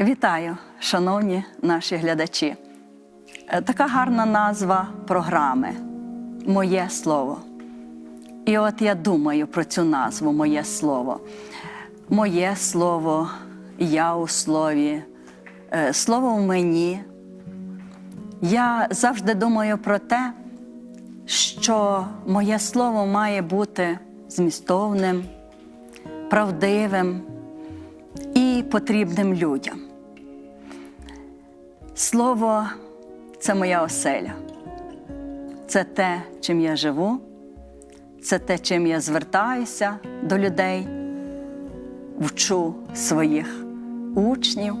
Вітаю, шановні наші глядачі. Е, Така гарна назва програми Моє слово. І от я думаю про цю назву Моє слово. Моє слово, я у слові, е, слово в мені. Я завжди думаю про те, що моє слово має бути змістовним, правдивим і потрібним людям. Слово це моя оселя, це те, чим я живу, це те, чим я звертаюся до людей, вчу своїх учнів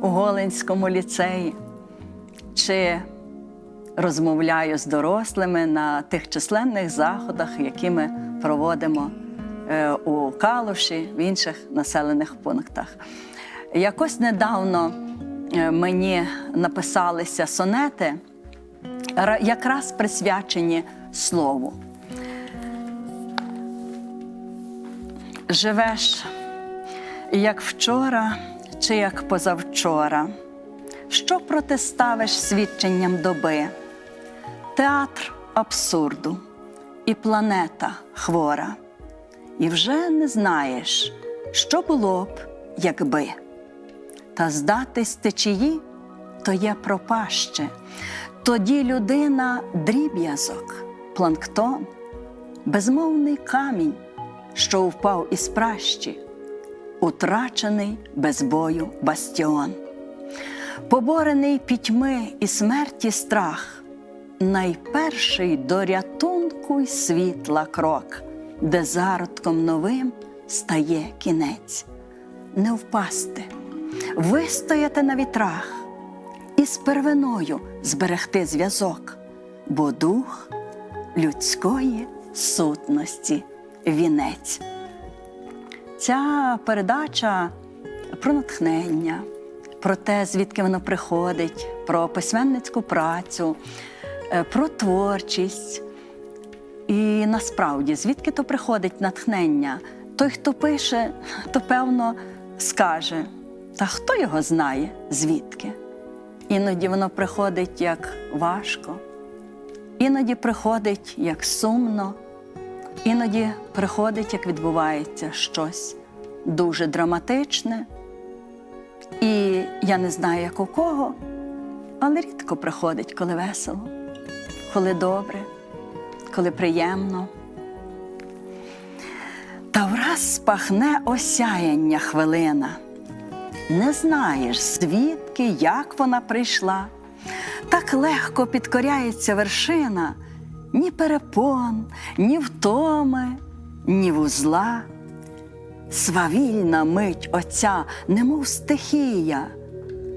у Голинському ліцеї, чи розмовляю з дорослими на тих численних заходах, які ми проводимо е, у Калуші, в інших населених пунктах. Якось недавно мені написалися сонети, якраз присвячені слову. Живеш як вчора чи як позавчора, що протиставиш свідченням доби, театр абсурду і планета хвора, і вже не знаєш, що було б, якби. Та здатись течії то є пропаще. Тоді людина дріб'язок, планктон, безмовний камінь, що впав із пращі, утрачений без бою бастіон. Поборений пітьми і смерті страх, найперший до рятунку й світла крок, де зародком новим стає кінець. Не впасти, вистояти на вітрах і з первиною зберегти зв'язок, бо дух людської сутності вінець. Ця передача про натхнення, про те, звідки воно приходить, про письменницьку працю, е, про творчість. І насправді, звідки то приходить натхнення? Той, хто пише, то певно скаже, та хто його знає, звідки? Іноді воно приходить як важко, іноді приходить як сумно, іноді приходить, як відбувається щось дуже драматичне. І я не знаю, як у кого, але рідко приходить, коли весело, коли добре, коли приємно. Та враз спахне осяяння хвилина. Не знаєш, звідки, як вона прийшла. Так легко підкоряється вершина, ні перепон, ні втоми, ні вузла. Свавільна мить оця, немов стихія.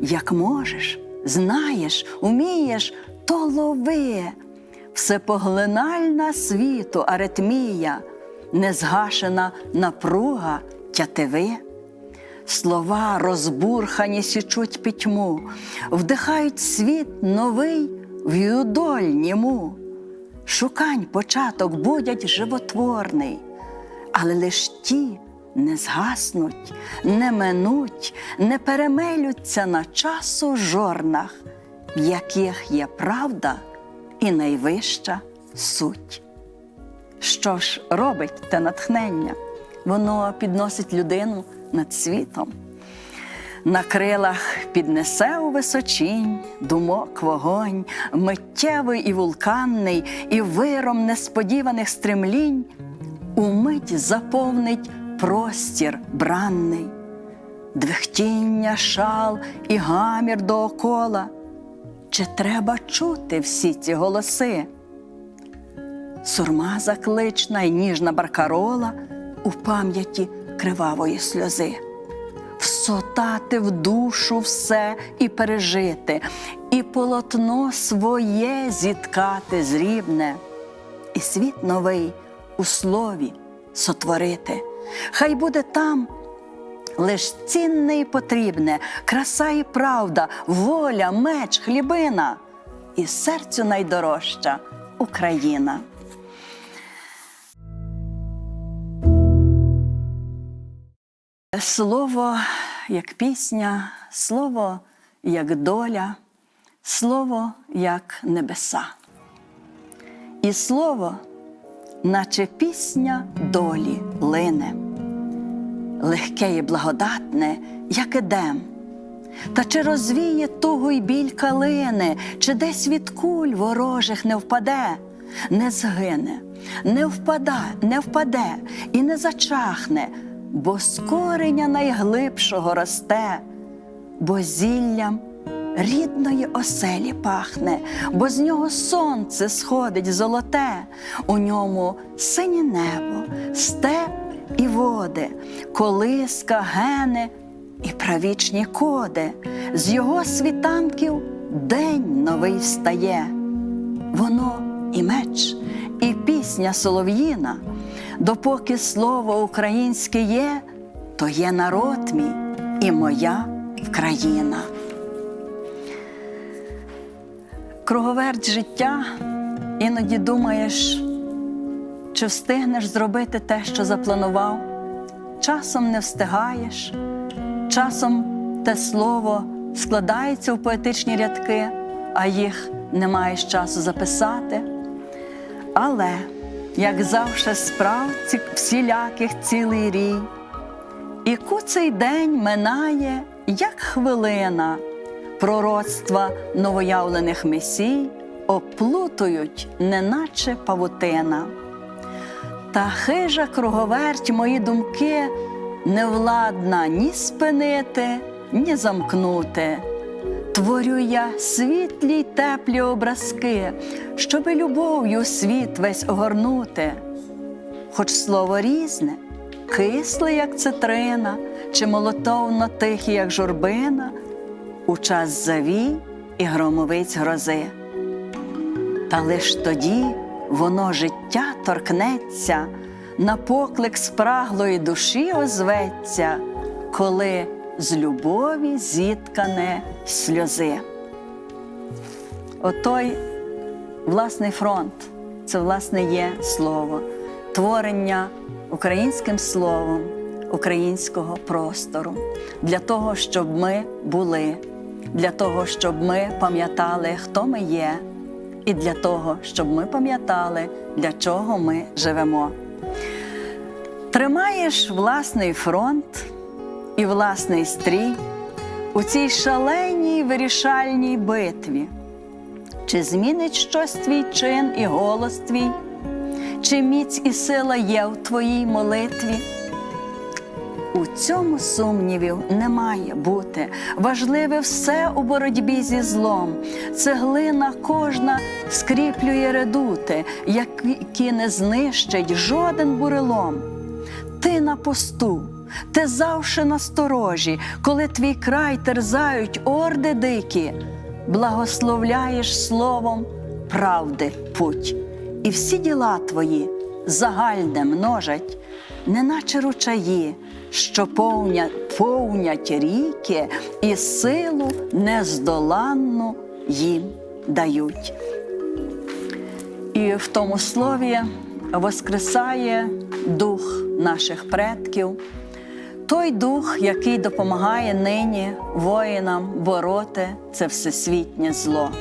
Як можеш, знаєш, умієш, то лови. Всепоглинальна світу аритмія, незгашена напруга тятиви. Слова розбурхані січуть пітьму, вдихають світ новий в юдоль німу. Шукань початок будять животворний, але лиш ті не згаснуть, не минуть, не перемелються на часу жорнах, в яких є правда і найвища суть. Що ж робить те натхнення? Воно підносить людину над світом. На крилах піднесе у височінь думок вогонь, миттєвий і вулканний, і виром несподіваних стремлінь, умить заповнить простір бранний, двихтіння, шал і гамір доокола. Чи треба чути всі ці голоси? сурма заклична й ніжна баркарола у пам'яті кривавої сльози. Всотати в душу все і пережити, і полотно своє зіткати зрібне, і світ новий у слові сотворити. Хай буде там лиш цінне і потрібне, краса і правда, воля, меч, хлібина, і серцю найдорожча Україна. Слово як пісня, слово як доля, слово як небеса. І слово, наче пісня долі лине, легке і благодатне, як едем. Та чи розвіє тугу й біль калини, чи десь від куль ворожих не впаде, не згине, не впада, не впаде і не зачахне, бо з найглибшого росте, бо зіллям рідної оселі пахне, бо з нього сонце сходить золоте, у ньому синє небо, степ і води, колиска гене і правічні коди, з його світанків день новий встає. Воно і меч, і пісня солов'їна, допоки слово українське є, то є народ мій і моя країна. Круговерть життя іноді думаєш, чи встигнеш зробити те, що запланував, часом не встигаєш, часом те слово складається у поетичні рядки, а їх не маєш часу записати. Але, як завше, справ всіляких цілий рій, і куций день минає, як хвилина, пророцтва новоявлених месій оплутують, неначе павутина. Та хижа круговерть мої думки не владна ні спинити, ні замкнути. Творю я світлі й теплі образки, щоби любов'ю світ весь огорнути. Хоч слово різне, кисле, як цитрина, чи молотовно тихе, як журбина, у час завій і громовиць грози. Та лиш тоді воно життя торкнеться, на поклик спраглої душі озветься, коли з любові зіткане сльози. Отой власний фронт це власне є слово, творення українським словом українського простору для того, щоб ми були, для того, щоб ми пам'ятали, хто ми є, і для того, щоб ми пам'ятали, для чого ми живемо. Тримаєш власний фронт і власний стрій у цій шаленій вирішальній битві. Чи змінить щось твій чин і голос твій? Чи міць і сила є в твоїй молитві? У цьому сумнівів не має бути. Важливе все у боротьбі зі злом. Цеглина кожна скріплює редути, які не знищить жоден бурелом. Ти на посту, ти завше насторожі, коли твій край терзають орди дикі, благословляєш словом правди путь, і всі діла твої загальне множать, неначе ручаї, що повнять, повнять ріки і силу нездоланну їм дають. І в тому слові воскресає дух наших предків, той дух, який допомагає нині воїнам бороти це всесвітнє зло.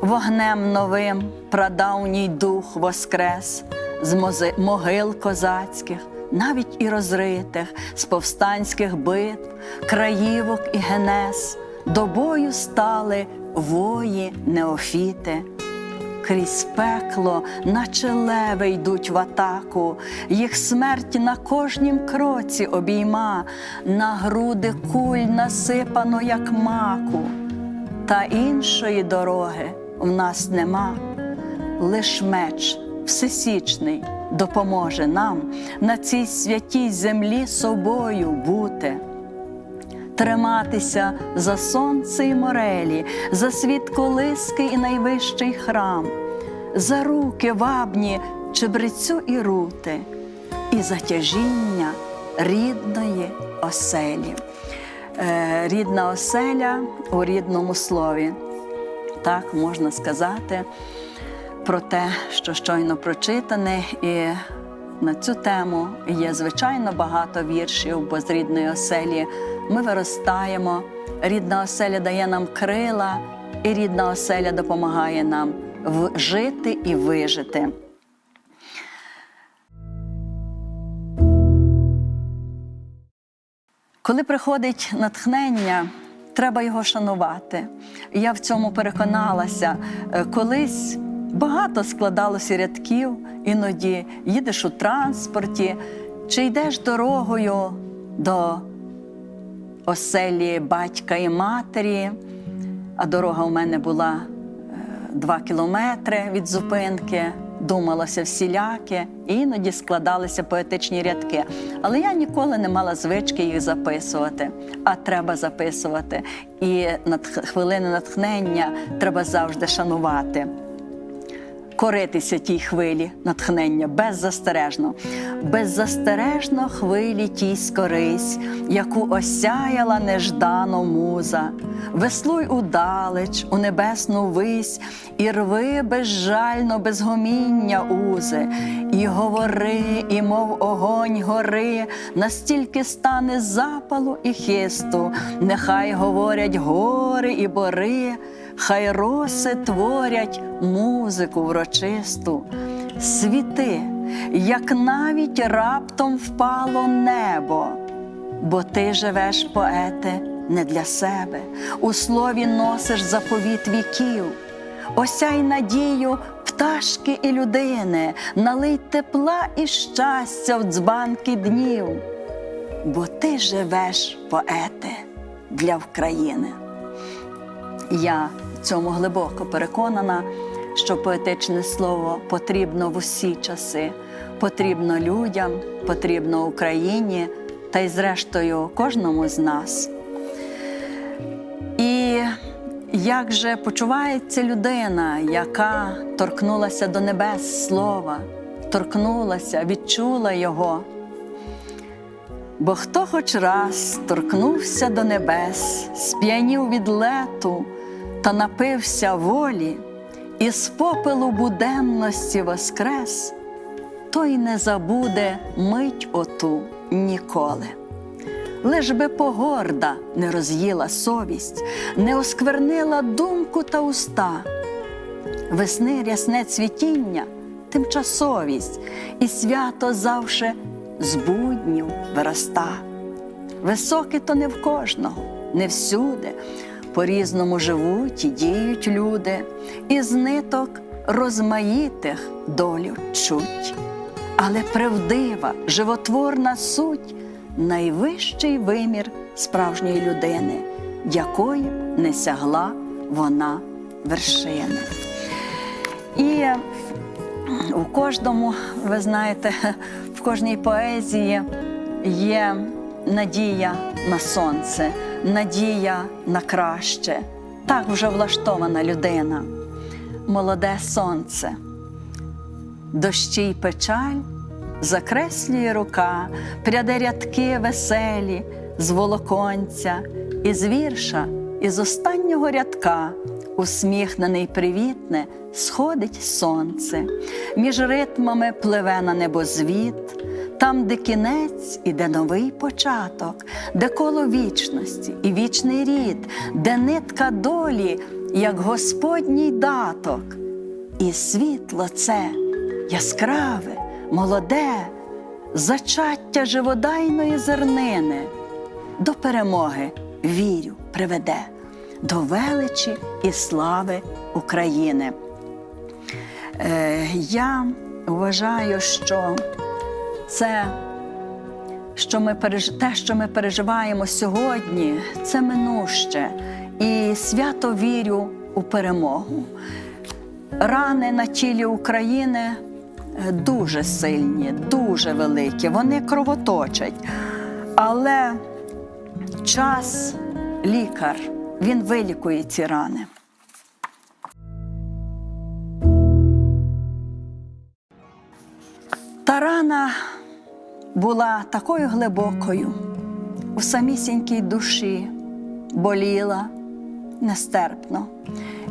Вогнем новим прадавній дух воскрес з могил козацьких, навіть і розритих, з повстанських битв, краївок і генез, до бою стали вої неофіти. Крізь пекло, наче леви йдуть в атаку, їх смерть на кожнім кроці обійма, на груди куль насипано, як маку. Та іншої дороги в нас нема, лиш меч всесічний допоможе нам на цій святій землі собою бути триматися за сонце і морелі, за світ колиски і найвищий храм, за руки вабні чебрецю і рути, і за тяжіння рідної оселі. Е, рідна оселя у рідному слові. Так можна сказати про те, що щойно прочитане, і на цю тему є звичайно багато віршів, бо з рідної оселі ми виростаємо, рідна оселя дає нам крила, і рідна оселя допомагає нам жити і вижити. Коли приходить натхнення, треба його шанувати. Я в цьому переконалася. Е, Колись багато складалося рядків, іноді їдеш у транспорті, чи йдеш дорогою до оселі батька і матері, а дорога у мене була е, два кілометри від зупинки. Думалося всіляке, і іноді складалися поетичні рядки. Але я ніколи не мала звички їх записувати, а треба записувати. І над хвилини натхнення треба завжди шанувати коритися тій хвилі натхнення беззастережно, беззастережно хвилі тій скорись, яку осяяла неждано муза. Веслуй удалеч, у небесну вись, і рви безжально, без гоміння узи, і говори, і мов огонь гори, настільки стане запалу і хисту, нехай говорять гори і бори. Хай роси творять музику врочисту, світи, як навіть раптом впало небо, бо ти живеш, поете, не для себе, у слові носиш заповіт віків, осяй надію пташки і людини, налий тепла і щастя в дзбанки днів, бо ти живеш, поете, для України. Я цьому глибоко переконана, що поетичне слово потрібно в усі часи, потрібно людям, потрібно Україні та й, зрештою, кожному з нас. І як же почувається людина, яка торкнулася до небес слова, торкнулася, відчула його. Бо хто хоч раз торкнувся до небес, сп'янів від лету та напився волі, і з попелу буденності воскрес, той не забуде мить оту ніколи. Лиш би погорда не роз'їла совість, не осквернила думку та уста. Весни рясне цвітіння, тимчасовість, і свято завше з буднів вироста. Високе то не в кожного, не всюди. По-різному живуть і діють люди, і з ниток розмаїтих долю чуть. Але правдива, животворна суть найвищий вимір справжньої людини, якої б не сягла вона вершини. І у кожному, ви знаєте, в кожній поезії є надія на сонце, надія на краще. Так вже влаштована людина. Молоде сонце, дощі й печаль закреслює рука, пряде рядки веселі з волоконця, із вірша, із останнього рядка, усміхнене й привітне, сходить сонце, між ритмами пливе на небозвіт, там, де кінець іде новий початок, де коло вічності і вічний рід, де нитка долі, як Господній даток, і світло це яскраве, молоде, зачаття живодайної зернини, до перемоги вірю приведе, до величі і слави України. Е, я вважаю, що це, що ми переж... те, що ми переживаємо сьогодні, це минуще. І свято вірю у перемогу. Рани на тілі України е, дуже сильні, дуже великі, вони кровоточать. Але час, лікар, він вилікує ці рани. Та рана була такою глибокою, у самісінькій душі, боліла нестерпно.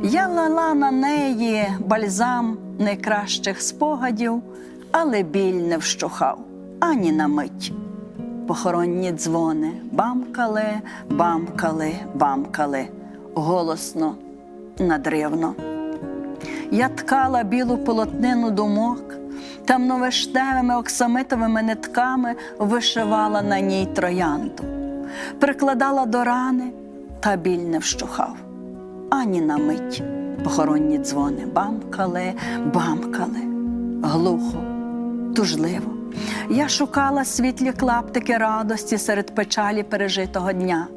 Я лала на неї бальзам найкращих спогадів, але біль не вщухав ані на мить. похоронні дзвони, бамкали, бамкали, бамкали, голосно, надривно. Я ткала білу полотнину думок, темновештевими оксамитовими нитками вишивала на ній троянду, прикладала до рани, та біль не вщухав. Ані на мить похоронні дзвони бамкали, бамкали, глухо, тужливо. Я шукала світлі клаптики радості серед печалі пережитого дня,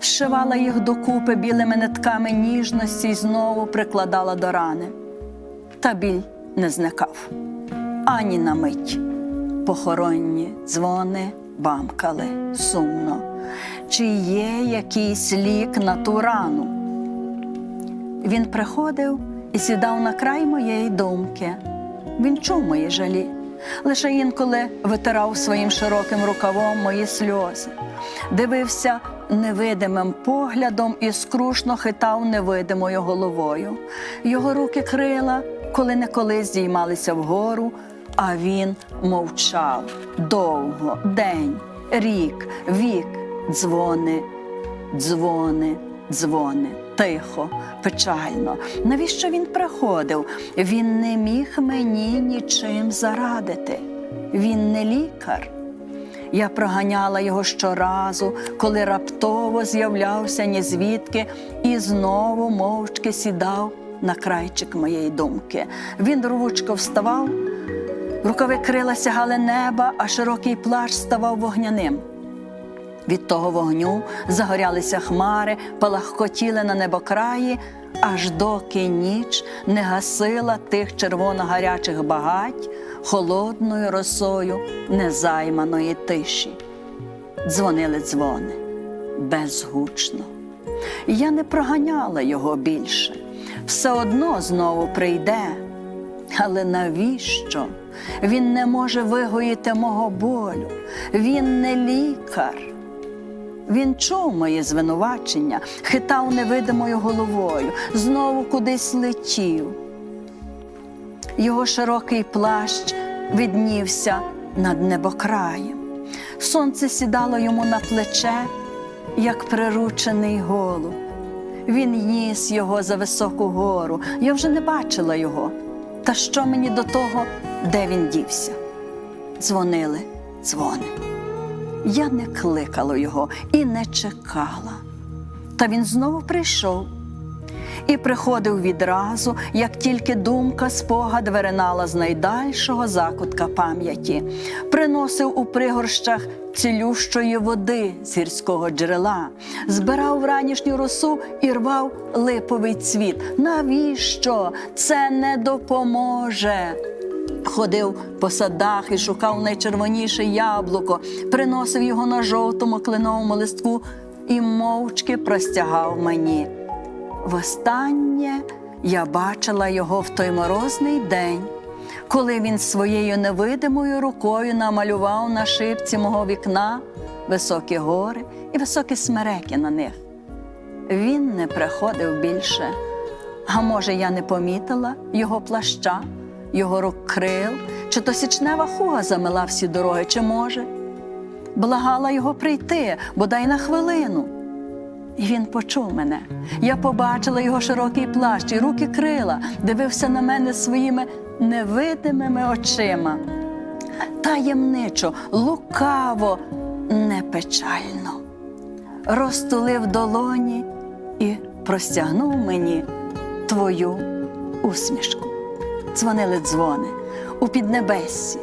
зшивала їх докупи білими нитками ніжності і знову прикладала до рани. Та біль не зникав ані на мить. Похоронні дзвони бамкали сумно. Чи є якийсь лік на ту рану? Він приходив і сідав на край моєї думки. Він чув мої жалі, лише інколи витирав своїм широким рукавом мої сльози, дивився невидимим поглядом і скрушно хитав невидимою головою. Його руки крила коли не коли здіймалися вгору, а він мовчав довго, день, рік, вік, дзвони, дзвони, дзвони. Тихо, печально. Навіщо він приходив? Він не міг мені нічим зарадити. Він не лікар. Я проганяла його щоразу, коли раптово з'являвся нізвідки і знову мовчки сідав на крайчик моєї думки. Він рвучко вставав, рукави крила сягали неба, а широкий плащ ставав вогняним. Від того вогню загорялися хмари, палахкотіли на небокраї, аж доки ніч не гасила тих червоно-гарячих багать холодною росою незайманої тиші. Дзвонили дзвони безгучно. Я не проганяла його більше, все одно знову прийде. Але навіщо? Він не може вигоїти мого болю, він не лікар. Він чув мої звинувачення, хитав невидимою головою, знову кудись летів. Його широкий плащ віднівся над небокраєм. Сонце сідало йому на плече, як приручений голуб. Він ніс його за високу гору. Я вже не бачила його. Та що мені до того, де він дівся? Дзвонили дзвони. Я не кликала його і не чекала. Та він знову прийшов і приходив відразу, як тільки думка спогад виринала з найдальшого закутка пам'яті, приносив у пригорщах цілющої води з гірського джерела, збирав вранішню росу і рвав липовий цвіт. Навіщо це не допоможе? Ходив по садах і шукав найчервоніше яблуко, приносив його на жовтому кленовому листку і мовчки простягав мені. Востаннє я бачила його в той морозний день, коли він своєю невидимою рукою намалював на шибці мого вікна високі гори і високі смереки на них. Він не приходив більше. А може, я не помітила його плаща, його рук крил, чи то січнева хуга замила всі дороги, чи може. Благала його прийти, бодай на хвилину. І він почув мене. Я побачила його широкий плащ і руки крила, дивився на мене своїми невидимими очима. Таємничо, лукаво, не печально. Розтулив долоні і простягнув мені твою усмішку. Дзвонили дзвони у піднебессі,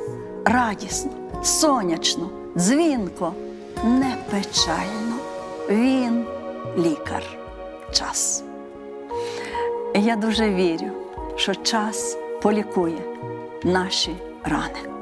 радісно, сонячно, дзвінко, не печально. Він лікар, час. Я дуже вірю, що час полікує наші рани.